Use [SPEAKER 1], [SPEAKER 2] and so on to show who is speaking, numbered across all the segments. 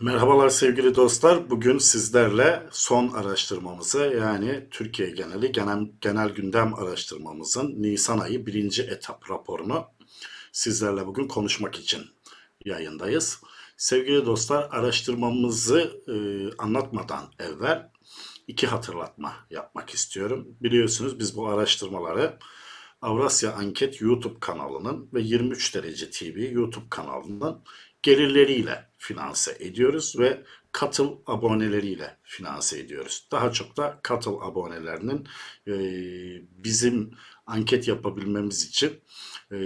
[SPEAKER 1] Merhabalar sevgili dostlar. Bugün sizlerle son araştırmamızı yani Türkiye geneli genel, genel gündem araştırmamızın Nisan ayı birinci etap raporunu sizlerle bugün konuşmak için yayındayız. Sevgili dostlar araştırmamızı e, anlatmadan evvel iki hatırlatma yapmak istiyorum. Biliyorsunuz biz bu araştırmaları Avrasya Anket YouTube kanalının ve 23 Derece TV YouTube kanalının gelirleriyle finanse ediyoruz ve katıl aboneleriyle finanse ediyoruz. Daha çok da katıl abonelerinin e, bizim anket yapabilmemiz için e,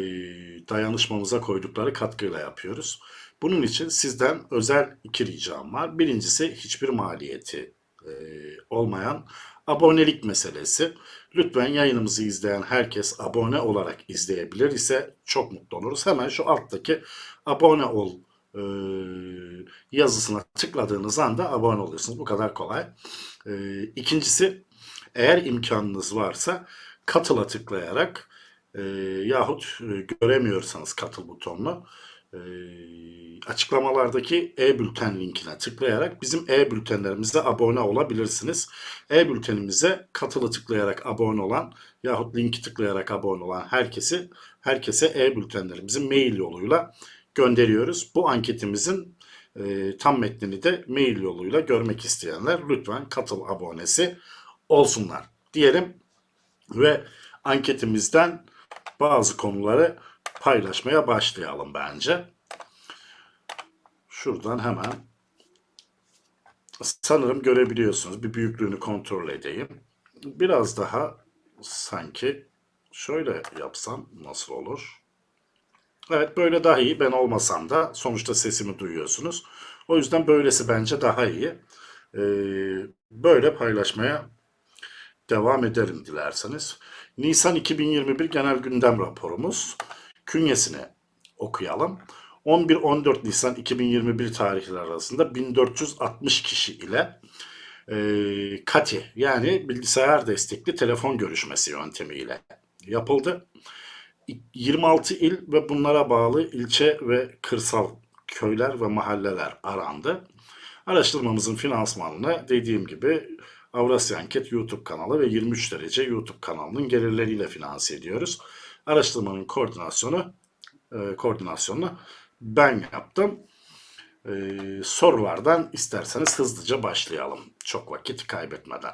[SPEAKER 1] dayanışmamıza koydukları katkıyla yapıyoruz. Bunun için sizden özel iki ricam var. Birincisi hiçbir maliyeti e, olmayan abonelik meselesi. Lütfen yayınımızı izleyen herkes abone olarak izleyebilir ise çok mutlu oluruz. Hemen şu alttaki abone ol e, yazısına tıkladığınız anda abone oluyorsunuz. Bu kadar kolay. E, ikincisi eğer imkanınız varsa katıla tıklayarak e, yahut e, göremiyorsanız katıl butonunu e, açıklamalardaki e-bülten linkine tıklayarak bizim e-bültenlerimize abone olabilirsiniz. E-bültenimize katılı tıklayarak abone olan yahut linki tıklayarak abone olan herkesi herkese e-bültenlerimizin mail yoluyla gönderiyoruz. Bu anketimizin e, tam metnini de mail yoluyla görmek isteyenler lütfen katıl abonesi olsunlar diyelim ve anketimizden bazı konuları paylaşmaya başlayalım bence. Şuradan hemen sanırım görebiliyorsunuz. Bir büyüklüğünü kontrol edeyim. Biraz daha sanki şöyle yapsam nasıl olur? Evet böyle daha iyi. Ben olmasam da sonuçta sesimi duyuyorsunuz. O yüzden böylesi bence daha iyi. Ee, böyle paylaşmaya devam ederim dilerseniz. Nisan 2021 genel gündem raporumuz. Künyesini okuyalım. 11-14 Nisan 2021 tarihleri arasında 1460 kişi ile e, KATI yani bilgisayar destekli telefon görüşmesi yöntemiyle yapıldı. 26 il ve bunlara bağlı ilçe ve kırsal köyler ve mahalleler arandı. Araştırmamızın finansmanını dediğim gibi Avrasya Anket YouTube kanalı ve 23 derece YouTube kanalının gelirleriyle finanse ediyoruz. Araştırmanın koordinasyonu e, koordinasyonunu ben yaptım. E, sorulardan isterseniz hızlıca başlayalım. Çok vakit kaybetmeden.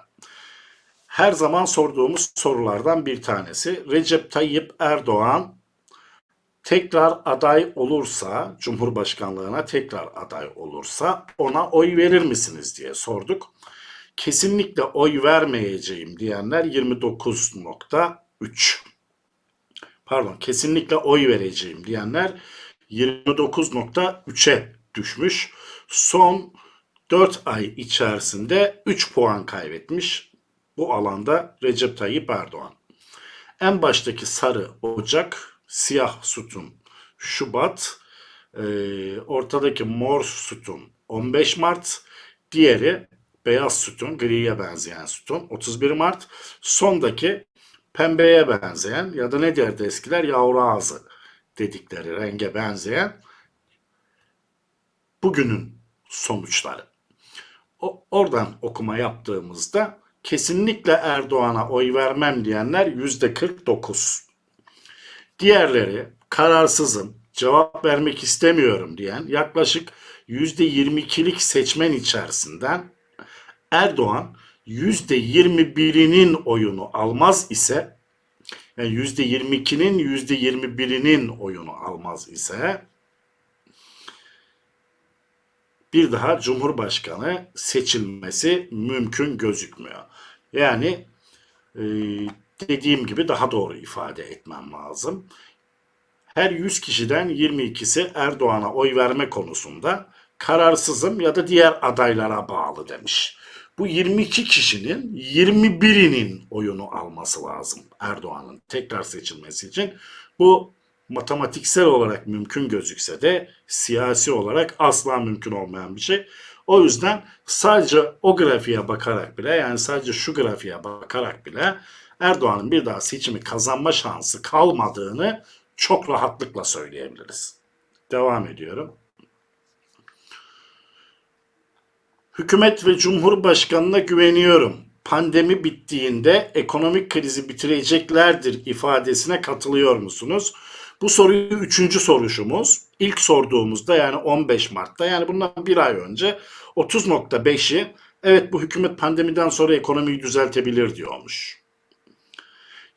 [SPEAKER 1] Her zaman sorduğumuz sorulardan bir tanesi. Recep Tayyip Erdoğan tekrar aday olursa, Cumhurbaşkanlığına tekrar aday olursa ona oy verir misiniz diye sorduk. Kesinlikle oy vermeyeceğim diyenler 29.3. Pardon, kesinlikle oy vereceğim diyenler 29.3'e düşmüş. Son 4 ay içerisinde 3 puan kaybetmiş bu alanda Recep Tayyip Erdoğan. En baştaki sarı Ocak, siyah sütun Şubat, e, ortadaki mor sütun 15 Mart, diğeri beyaz sütun, griye benzeyen sütun 31 Mart, sondaki pembeye benzeyen ya da ne derdi eskiler yavru ağzı dedikleri renge benzeyen bugünün sonuçları. O, oradan okuma yaptığımızda kesinlikle Erdoğan'a oy vermem diyenler yüzde 49. Diğerleri kararsızım, cevap vermek istemiyorum diyen yaklaşık yüzde 22'lik seçmen içerisinden Erdoğan yüzde 21'inin oyunu almaz ise yani yüzde 22'nin yüzde 21'inin oyunu almaz ise bir daha Cumhurbaşkanı seçilmesi mümkün gözükmüyor. Yani e, dediğim gibi daha doğru ifade etmem lazım. Her 100 kişiden 22'si Erdoğan'a oy verme konusunda kararsızım ya da diğer adaylara bağlı demiş. Bu 22 kişinin 21'inin oyunu alması lazım Erdoğan'ın tekrar seçilmesi için. Bu matematiksel olarak mümkün gözükse de siyasi olarak asla mümkün olmayan bir şey. O yüzden sadece o grafiğe bakarak bile yani sadece şu grafiğe bakarak bile Erdoğan'ın bir daha seçimi kazanma şansı kalmadığını çok rahatlıkla söyleyebiliriz. Devam ediyorum. Hükümet ve Cumhurbaşkanına güveniyorum. Pandemi bittiğinde ekonomik krizi bitireceklerdir ifadesine katılıyor musunuz? Bu soruyu üçüncü soruşumuz. İlk sorduğumuzda yani 15 Mart'ta yani bundan bir ay önce 30.5'i evet bu hükümet pandemiden sonra ekonomiyi düzeltebilir diyormuş.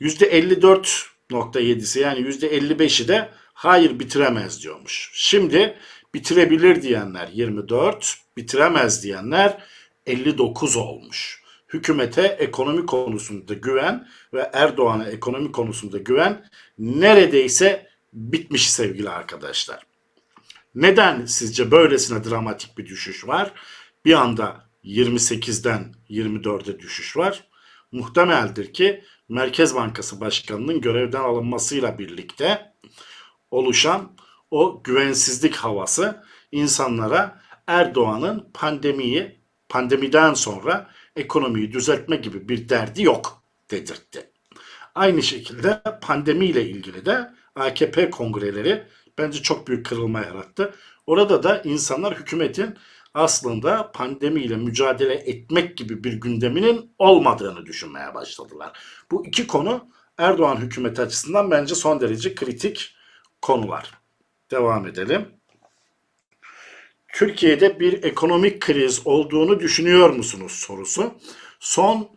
[SPEAKER 1] %54.7'si yani %55'i de hayır bitiremez diyormuş. Şimdi bitirebilir diyenler 24, bitiremez diyenler 59 olmuş. Hükümete ekonomi konusunda güven ve Erdoğan'a ekonomi konusunda güven neredeyse bitmiş sevgili arkadaşlar. Neden sizce böylesine dramatik bir düşüş var? Bir anda 28'den 24'e düşüş var. Muhtemeldir ki Merkez Bankası Başkanı'nın görevden alınmasıyla birlikte oluşan o güvensizlik havası insanlara Erdoğan'ın pandemiyi pandemiden sonra ekonomiyi düzeltme gibi bir derdi yok dedirtti. Aynı şekilde pandemiyle ilgili de AKP kongreleri bence çok büyük kırılma yarattı. Orada da insanlar hükümetin aslında pandemiyle mücadele etmek gibi bir gündeminin olmadığını düşünmeye başladılar. Bu iki konu Erdoğan hükümeti açısından bence son derece kritik konular. Devam edelim. Türkiye'de bir ekonomik kriz olduğunu düşünüyor musunuz sorusu. Son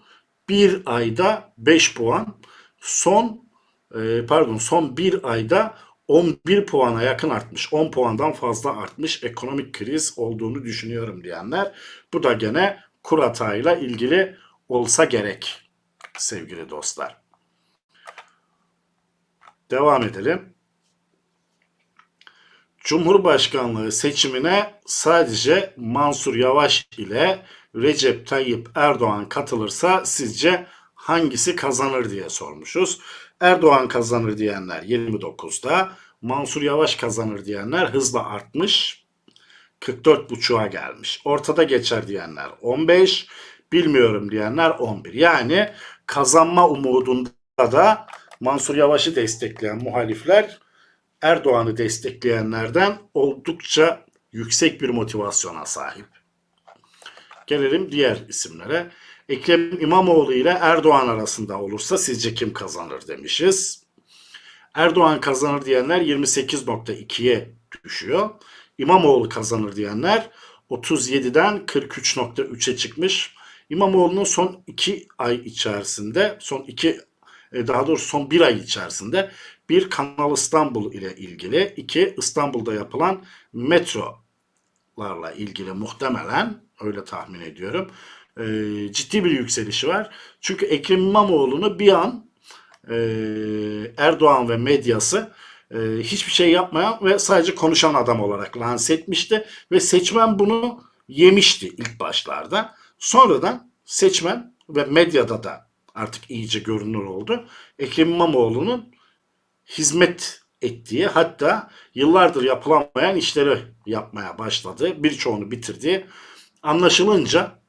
[SPEAKER 1] bir ayda 5 puan, son e, pardon son bir ayda 11 puana yakın artmış. 10 puandan fazla artmış ekonomik kriz olduğunu düşünüyorum diyenler. Bu da gene kur hatayla ilgili olsa gerek sevgili dostlar. Devam edelim. Cumhurbaşkanlığı seçimine sadece Mansur Yavaş ile Recep Tayyip Erdoğan katılırsa sizce hangisi kazanır diye sormuşuz. Erdoğan kazanır diyenler 29'da, Mansur Yavaş kazanır diyenler hızla artmış. 44.5'a gelmiş. Ortada geçer diyenler 15, bilmiyorum diyenler 11. Yani kazanma umudunda da Mansur Yavaş'ı destekleyen muhalifler Erdoğan'ı destekleyenlerden oldukça yüksek bir motivasyona sahip. Gelelim diğer isimlere. Ekrem İmamoğlu ile Erdoğan arasında olursa sizce kim kazanır demişiz. Erdoğan kazanır diyenler 28.2'ye düşüyor. İmamoğlu kazanır diyenler 37'den 43.3'e çıkmış. İmamoğlu'nun son 2 ay içerisinde, son 2 daha doğrusu son 1 ay içerisinde bir Kanal İstanbul ile ilgili, iki İstanbul'da yapılan metrolarla ilgili muhtemelen öyle tahmin ediyorum. E, ciddi bir yükselişi var. Çünkü Ekrem İmamoğlu'nu bir an e, Erdoğan ve medyası e, hiçbir şey yapmayan ve sadece konuşan adam olarak lanse etmişti ve seçmen bunu yemişti ilk başlarda. Sonradan seçmen ve medyada da artık iyice görünür oldu. Ekrem İmamoğlu'nun hizmet ettiği hatta yıllardır yapılamayan işleri yapmaya başladı. Birçoğunu bitirdiği anlaşılınca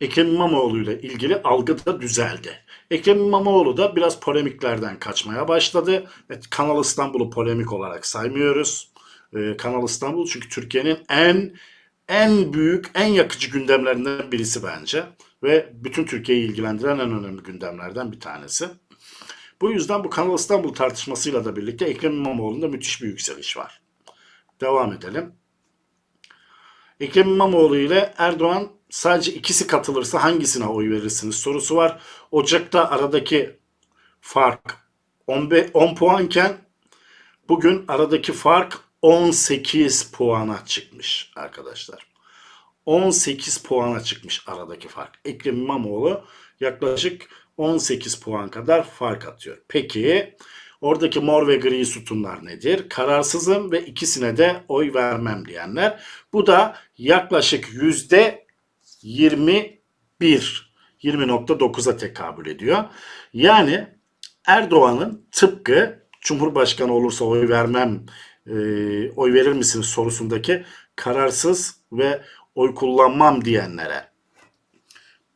[SPEAKER 1] Ekrem İmamoğlu ile ilgili algı da düzeldi. Ekrem İmamoğlu da biraz polemiklerden kaçmaya başladı. Evet, Kanal İstanbul'u polemik olarak saymıyoruz. Ee, Kanal İstanbul çünkü Türkiye'nin en en büyük, en yakıcı gündemlerinden birisi bence. Ve bütün Türkiye'yi ilgilendiren en önemli gündemlerden bir tanesi. Bu yüzden bu Kanal İstanbul tartışmasıyla da birlikte Ekrem İmamoğlu'nda müthiş bir yükseliş var. Devam edelim. Ekrem İmamoğlu ile Erdoğan sadece ikisi katılırsa hangisine oy verirsiniz sorusu var. Ocak'ta aradaki fark 10 puanken bugün aradaki fark 18 puana çıkmış arkadaşlar. 18 puana çıkmış aradaki fark. Ekrem İmamoğlu yaklaşık 18 puan kadar fark atıyor. Peki oradaki mor ve gri sütunlar nedir? Kararsızım ve ikisine de oy vermem diyenler. Bu da yaklaşık yüzde 21 20.9'a tekabül ediyor. Yani Erdoğan'ın tıpkı Cumhurbaşkanı olursa oy vermem, e, oy verir misiniz sorusundaki kararsız ve oy kullanmam diyenlere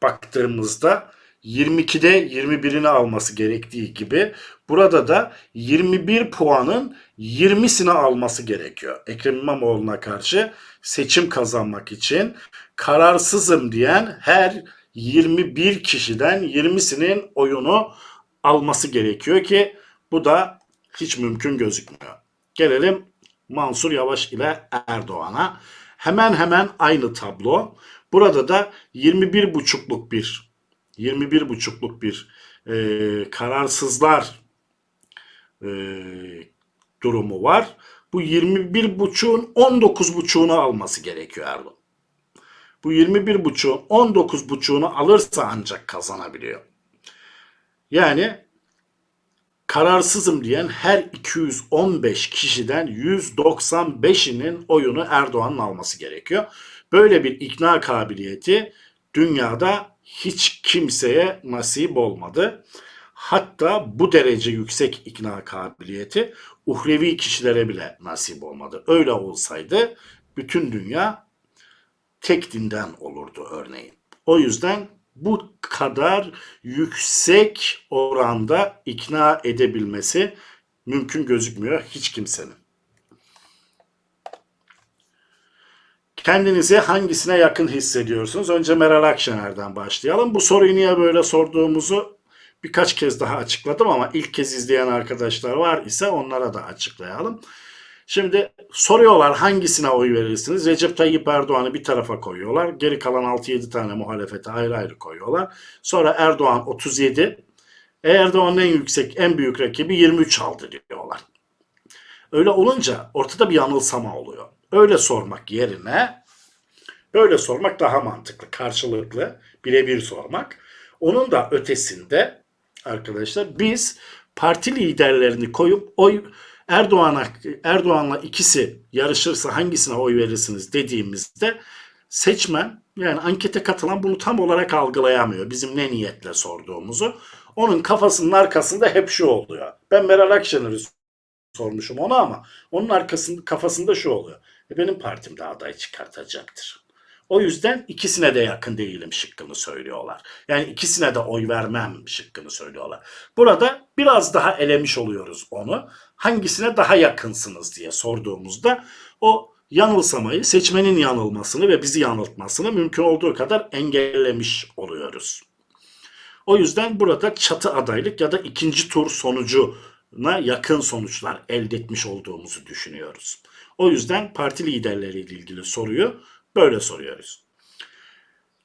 [SPEAKER 1] baktığımızda 22'de 21'ini alması gerektiği gibi burada da 21 puanın 20'sini alması gerekiyor. Ekrem İmamoğlu'na karşı seçim kazanmak için kararsızım diyen her 21 kişiden 20'sinin oyunu alması gerekiyor ki bu da hiç mümkün gözükmüyor. Gelelim Mansur Yavaş ile Erdoğan'a. Hemen hemen aynı tablo. Burada da 21 buçukluk bir 21 buçukluk bir e, kararsızlar e, durumu var. Bu 21 buçuğun 19 buçuğunu alması gerekiyor Erdoğan. Bu 21 buçuğun 19 buçuğunu alırsa ancak kazanabiliyor. Yani kararsızım diyen her 215 kişiden 195'inin oyunu Erdoğan'ın alması gerekiyor. Böyle bir ikna kabiliyeti dünyada hiç kimseye nasip olmadı. Hatta bu derece yüksek ikna kabiliyeti uhrevi kişilere bile nasip olmadı. Öyle olsaydı bütün dünya tek dinden olurdu örneğin. O yüzden bu kadar yüksek oranda ikna edebilmesi mümkün gözükmüyor hiç kimsenin. Kendinizi hangisine yakın hissediyorsunuz? Önce Meral Akşener'den başlayalım. Bu soruyu niye böyle sorduğumuzu birkaç kez daha açıkladım ama ilk kez izleyen arkadaşlar var ise onlara da açıklayalım. Şimdi soruyorlar hangisine oy verirsiniz? Recep Tayyip Erdoğan'ı bir tarafa koyuyorlar. Geri kalan 6-7 tane muhalefete ayrı ayrı koyuyorlar. Sonra Erdoğan 37. Erdoğan'ın en yüksek, en büyük rakibi 23 aldı diyorlar. Öyle olunca ortada bir yanılsama oluyor. Öyle sormak yerine böyle sormak daha mantıklı, karşılıklı, birebir sormak. Onun da ötesinde arkadaşlar biz parti liderlerini koyup oy Erdoğan'a Erdoğan'la ikisi yarışırsa hangisine oy verirsiniz dediğimizde seçmen yani ankete katılan bunu tam olarak algılayamıyor. Bizim ne niyetle sorduğumuzu. Onun kafasının arkasında hep şu oluyor. Ben Meral Akşener'i sormuşum ona ama onun arkasında kafasında şu oluyor. E benim partim de aday çıkartacaktır. O yüzden ikisine de yakın değilim şıkkını söylüyorlar. Yani ikisine de oy vermem şıkkını söylüyorlar. Burada biraz daha elemiş oluyoruz onu. Hangisine daha yakınsınız diye sorduğumuzda o yanılsamayı, seçmenin yanılmasını ve bizi yanıltmasını mümkün olduğu kadar engellemiş oluyoruz. O yüzden burada çatı adaylık ya da ikinci tur sonucuna yakın sonuçlar elde etmiş olduğumuzu düşünüyoruz. O yüzden parti liderleriyle ilgili soruyu böyle soruyoruz.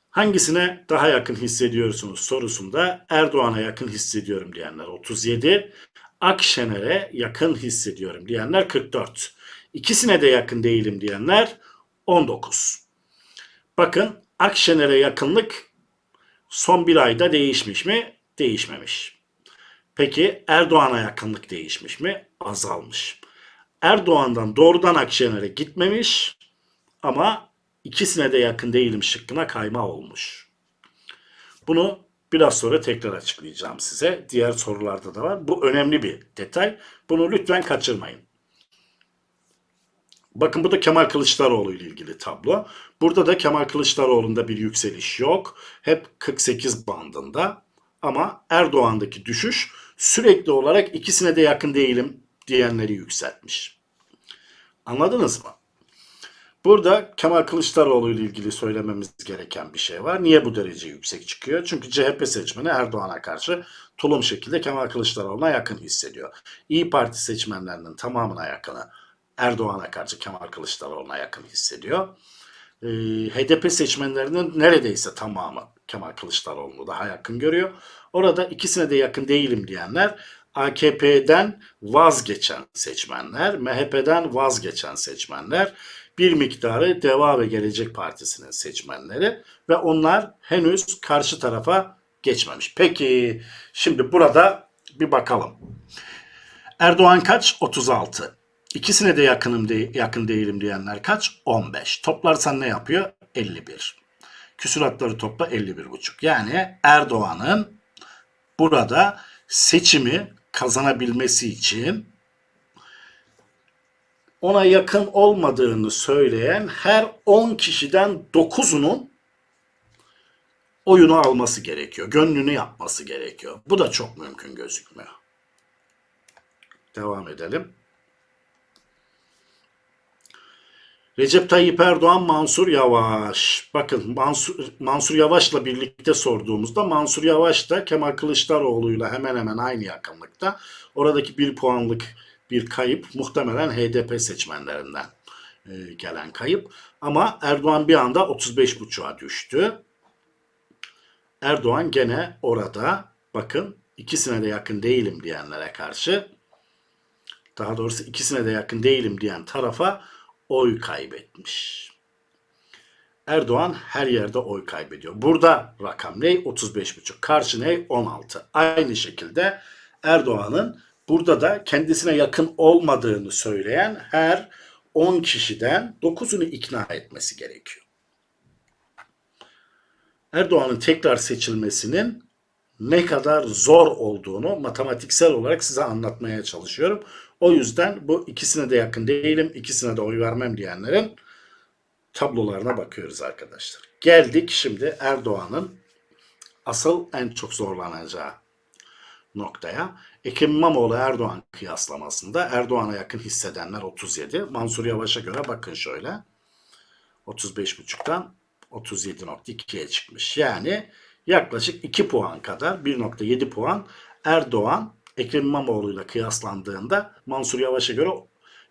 [SPEAKER 1] Hangisine daha yakın hissediyorsunuz sorusunda Erdoğan'a yakın hissediyorum diyenler 37, Akşener'e yakın hissediyorum diyenler 44. İkisine de yakın değilim diyenler 19. Bakın Akşener'e yakınlık son bir ayda değişmiş mi? Değişmemiş. Peki Erdoğan'a yakınlık değişmiş mi? Azalmış. Erdoğan'dan doğrudan Akşener'e gitmemiş ama ikisine de yakın değilim şıkkına kayma olmuş. Bunu biraz sonra tekrar açıklayacağım size. Diğer sorularda da var. Bu önemli bir detay. Bunu lütfen kaçırmayın. Bakın bu da Kemal Kılıçdaroğlu ile ilgili tablo. Burada da Kemal Kılıçdaroğlu'nda bir yükseliş yok. Hep 48 bandında. Ama Erdoğan'daki düşüş sürekli olarak ikisine de yakın değilim diyenleri yükseltmiş. Anladınız mı? Burada Kemal Kılıçdaroğlu ile ilgili söylememiz gereken bir şey var. Niye bu derece yüksek çıkıyor? Çünkü CHP seçmeni Erdoğan'a karşı tulum şekilde Kemal Kılıçdaroğlu'na yakın hissediyor. İyi Parti seçmenlerinin tamamına yakını Erdoğan'a karşı Kemal Kılıçdaroğlu'na yakın hissediyor. Ee, HDP seçmenlerinin neredeyse tamamı Kemal Kılıçdaroğlu'nu daha yakın görüyor. Orada ikisine de yakın değilim diyenler AKP'den vazgeçen seçmenler, MHP'den vazgeçen seçmenler, bir miktarı Deva ve Gelecek Partisi'nin seçmenleri ve onlar henüz karşı tarafa geçmemiş. Peki şimdi burada bir bakalım. Erdoğan kaç? 36. İkisine de yakınım de, yakın değilim diyenler kaç? 15. Toplarsan ne yapıyor? 51. Küsuratları topla 51,5. Yani Erdoğan'ın burada seçimi kazanabilmesi için ona yakın olmadığını söyleyen her 10 kişiden 9'unun oyunu alması gerekiyor. Gönlünü yapması gerekiyor. Bu da çok mümkün gözükmüyor. Devam edelim. Recep Tayyip Erdoğan, Mansur Yavaş. Bakın Mansur, Mansur Yavaş'la birlikte sorduğumuzda Mansur Yavaş da Kemal Kılıçdaroğlu'yla hemen hemen aynı yakınlıkta. Oradaki bir puanlık bir kayıp muhtemelen HDP seçmenlerinden e, gelen kayıp. Ama Erdoğan bir anda 35.5'a düştü. Erdoğan gene orada bakın ikisine de yakın değilim diyenlere karşı daha doğrusu ikisine de yakın değilim diyen tarafa oy kaybetmiş. Erdoğan her yerde oy kaybediyor. Burada rakam ne? 35,5. Karşı ne? 16. Aynı şekilde Erdoğan'ın burada da kendisine yakın olmadığını söyleyen her 10 kişiden 9'unu ikna etmesi gerekiyor. Erdoğan'ın tekrar seçilmesinin ne kadar zor olduğunu matematiksel olarak size anlatmaya çalışıyorum. O yüzden bu ikisine de yakın değilim, ikisine de oy vermem diyenlerin tablolarına bakıyoruz arkadaşlar. Geldik şimdi Erdoğan'ın asıl en çok zorlanacağı noktaya. Ekrem İmamoğlu Erdoğan kıyaslamasında Erdoğan'a yakın hissedenler 37. Mansur Yavaş'a göre bakın şöyle. 35.5'tan 37.2'ye çıkmış. Yani yaklaşık 2 puan kadar 1.7 puan Erdoğan Ekrem İmamoğlu ile kıyaslandığında Mansur Yavaş'a göre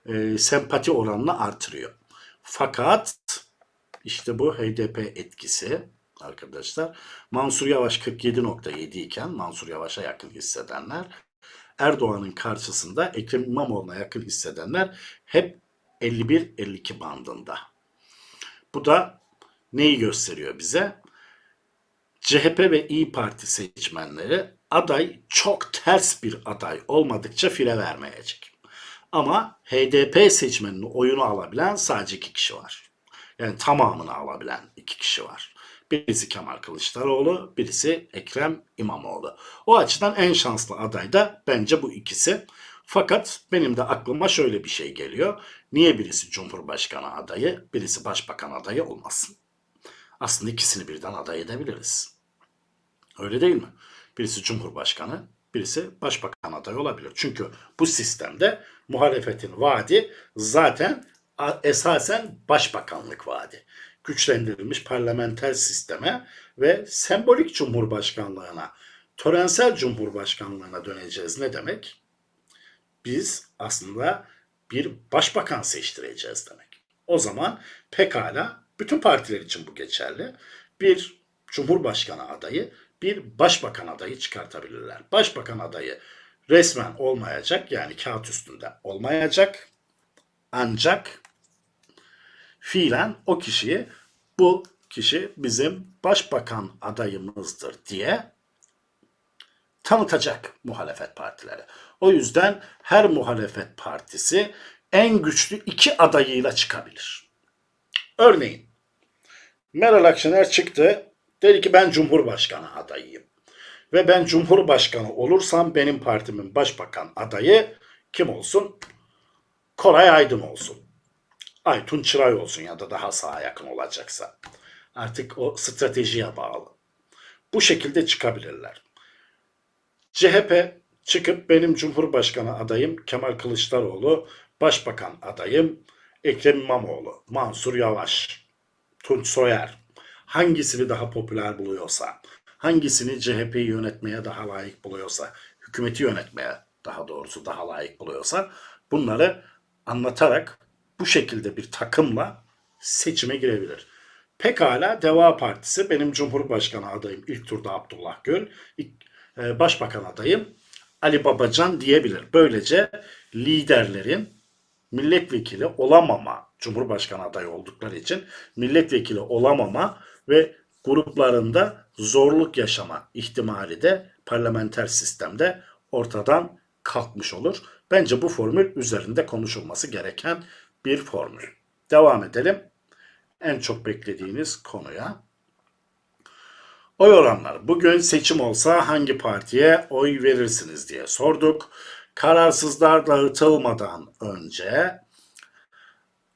[SPEAKER 1] e, sempati oranını artırıyor. Fakat işte bu HDP etkisi arkadaşlar. Mansur Yavaş 47.7 iken Mansur Yavaş'a yakın hissedenler Erdoğan'ın karşısında Ekrem İmamoğlu'na yakın hissedenler hep 51-52 bandında. Bu da neyi gösteriyor bize? CHP ve İyi Parti seçmenleri aday çok ters bir aday olmadıkça fire vermeyecek. Ama HDP seçmeninin oyunu alabilen sadece iki kişi var. Yani tamamını alabilen iki kişi var. Birisi Kemal Kılıçdaroğlu, birisi Ekrem İmamoğlu. O açıdan en şanslı aday da bence bu ikisi. Fakat benim de aklıma şöyle bir şey geliyor. Niye birisi Cumhurbaşkanı adayı, birisi Başbakan adayı olmasın? Aslında ikisini birden aday edebiliriz. Öyle değil mi? Birisi Cumhurbaşkanı, birisi Başbakan adayı olabilir. Çünkü bu sistemde muhalefetin vaadi zaten esasen başbakanlık vaadi. Güçlendirilmiş parlamenter sisteme ve sembolik cumhurbaşkanlığına, törensel cumhurbaşkanlığına döneceğiz. Ne demek? Biz aslında bir başbakan seçtireceğiz demek. O zaman pekala bütün partiler için bu geçerli. Bir cumhurbaşkanı adayı, bir başbakan adayı çıkartabilirler. Başbakan adayı resmen olmayacak yani kağıt üstünde olmayacak. Ancak fiilen o kişiyi bu kişi bizim başbakan adayımızdır diye tanıtacak muhalefet partileri. O yüzden her muhalefet partisi en güçlü iki adayıyla çıkabilir. Örneğin Meral Akşener çıktı dedi ki ben Cumhurbaşkanı adayıyım. Ve ben Cumhurbaşkanı olursam benim partimin başbakan adayı kim olsun? Koray Aydın olsun. Aytun Çıray olsun ya da daha sağa yakın olacaksa. Artık o stratejiye bağlı. Bu şekilde çıkabilirler. CHP çıkıp benim Cumhurbaşkanı adayım Kemal Kılıçdaroğlu, Başbakan adayım Ekrem İmamoğlu, Mansur Yavaş, Tunç Soyer. Hangisini daha popüler buluyorsa, hangisini CHP'yi yönetmeye daha layık buluyorsa, hükümeti yönetmeye daha doğrusu daha layık buluyorsa bunları anlatarak bu şekilde bir takımla seçime girebilir. Pekala Deva Partisi benim Cumhurbaşkanı adayım ilk turda Abdullah Gül, e, Başbakan adayım Ali Babacan diyebilir. Böylece liderlerin milletvekili olamama, Cumhurbaşkanı adayı oldukları için milletvekili olamama ve gruplarında zorluk yaşama ihtimali de parlamenter sistemde ortadan kalkmış olur. Bence bu formül üzerinde konuşulması gereken bir formül. Devam edelim. En çok beklediğiniz konuya. Oy oranları. Bugün seçim olsa hangi partiye oy verirsiniz diye sorduk. Kararsızlar dağıtılmadan önce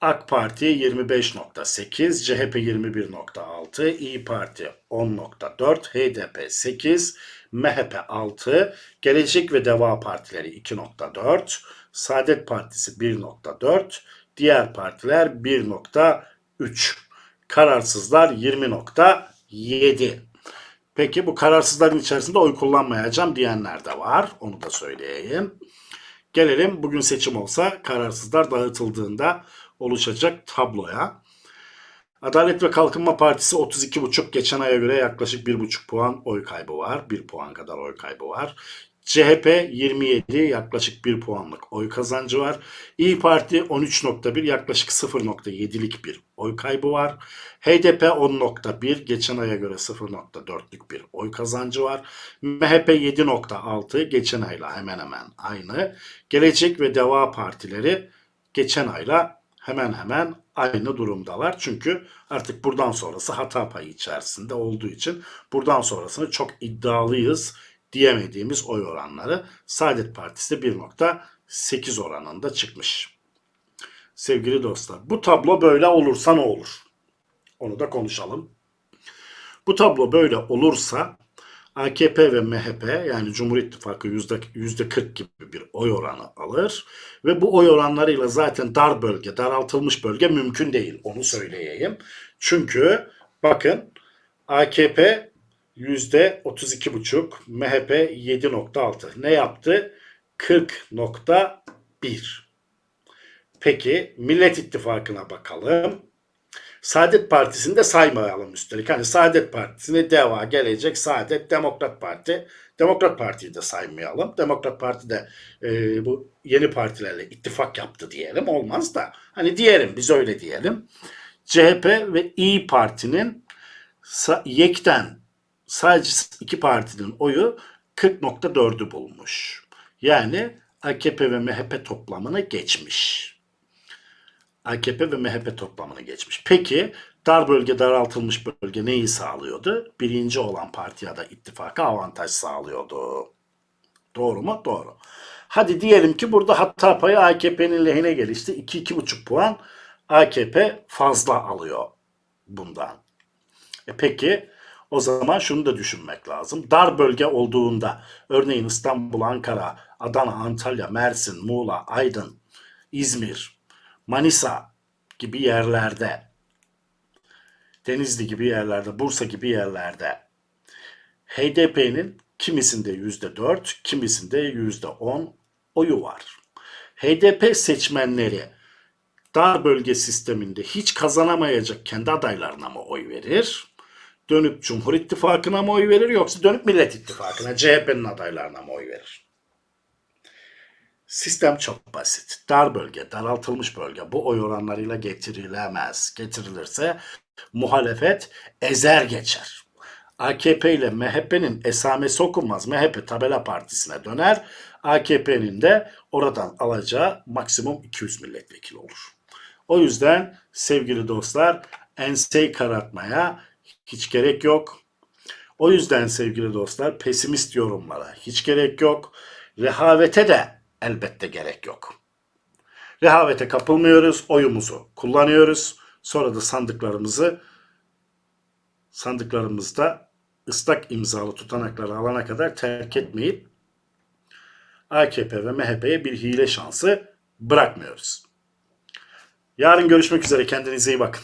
[SPEAKER 1] AK Parti 25.8, CHP 21.6, İyi Parti 10.4, HDP 8, MHP 6, Gelecek ve Deva Partileri 2.4, Saadet Partisi 1.4, diğer partiler 1.3. Kararsızlar 20.7. Peki bu kararsızların içerisinde oy kullanmayacağım diyenler de var. Onu da söyleyeyim. Gelelim bugün seçim olsa kararsızlar dağıtıldığında oluşacak tabloya. Adalet ve Kalkınma Partisi 32,5 geçen aya göre yaklaşık 1,5 puan oy kaybı var. 1 puan kadar oy kaybı var. CHP 27 yaklaşık 1 puanlık oy kazancı var. İyi Parti 13.1 yaklaşık 0.7'lik bir oy kaybı var. HDP 10.1 geçen aya göre 0.4'lük bir oy kazancı var. MHP 7.6 geçen ayla hemen hemen aynı. Gelecek ve Deva Partileri geçen ayla hemen hemen aynı durumdalar. Çünkü artık buradan sonrası hata payı içerisinde olduğu için buradan sonrasını çok iddialıyız diyemediğimiz oy oranları Saadet Partisi de 1.8 oranında çıkmış. Sevgili dostlar bu tablo böyle olursa ne olur? Onu da konuşalım. Bu tablo böyle olursa AKP ve MHP yani Cumhur İttifakı yüzde, yüzde 40 gibi bir oy oranı alır. Ve bu oy oranlarıyla zaten dar bölge, daraltılmış bölge mümkün değil. Onu söyleyeyim. Çünkü bakın AKP yüzde 32,5, MHP 7,6. Ne yaptı? 40,1. Peki Millet İttifakı'na bakalım. Saadet Partisi'ni de saymayalım üstelik. Hani Saadet Partisi'ni DEVA, Gelecek, Saadet, Demokrat Parti. Demokrat Parti'yi de saymayalım. Demokrat Parti de e, bu yeni partilerle ittifak yaptı diyelim. Olmaz da. Hani diyelim biz öyle diyelim. CHP ve İyi Parti'nin yekten sadece iki partinin oyu 40.4'ü bulmuş. Yani AKP ve MHP toplamını geçmiş. AKP ve MHP toplamını geçmiş. Peki dar bölge daraltılmış bölge neyi sağlıyordu? Birinci olan parti ya da ittifaka avantaj sağlıyordu. Doğru mu? Doğru. Hadi diyelim ki burada hata payı AKP'nin lehine gelişti. 2-2,5 puan AKP fazla alıyor bundan. E peki o zaman şunu da düşünmek lazım. Dar bölge olduğunda örneğin İstanbul, Ankara, Adana, Antalya, Mersin, Muğla, Aydın, İzmir, Manisa gibi yerlerde, Denizli gibi yerlerde, Bursa gibi yerlerde HDP'nin kimisinde yüzde dört, kimisinde yüzde on oyu var. HDP seçmenleri dar bölge sisteminde hiç kazanamayacak kendi adaylarına mı oy verir? Dönüp Cumhur İttifakı'na mı oy verir yoksa dönüp Millet İttifakı'na, CHP'nin adaylarına mı oy verir? Sistem çok basit. Dar bölge, daraltılmış bölge bu oy oranlarıyla getirilemez. Getirilirse muhalefet ezer geçer. AKP ile MHP'nin esamesi okunmaz. MHP tabela partisine döner. AKP'nin de oradan alacağı maksimum 200 milletvekili olur. O yüzden sevgili dostlar enseyi karartmaya hiç gerek yok. O yüzden sevgili dostlar pesimist yorumlara hiç gerek yok. Rehavete de elbette gerek yok. Rehavete kapılmıyoruz, oyumuzu kullanıyoruz. Sonra da sandıklarımızı sandıklarımızda ıslak imzalı tutanakları alana kadar terk etmeyip AKP ve MHP'ye bir hile şansı bırakmıyoruz. Yarın görüşmek üzere. Kendinize iyi bakın.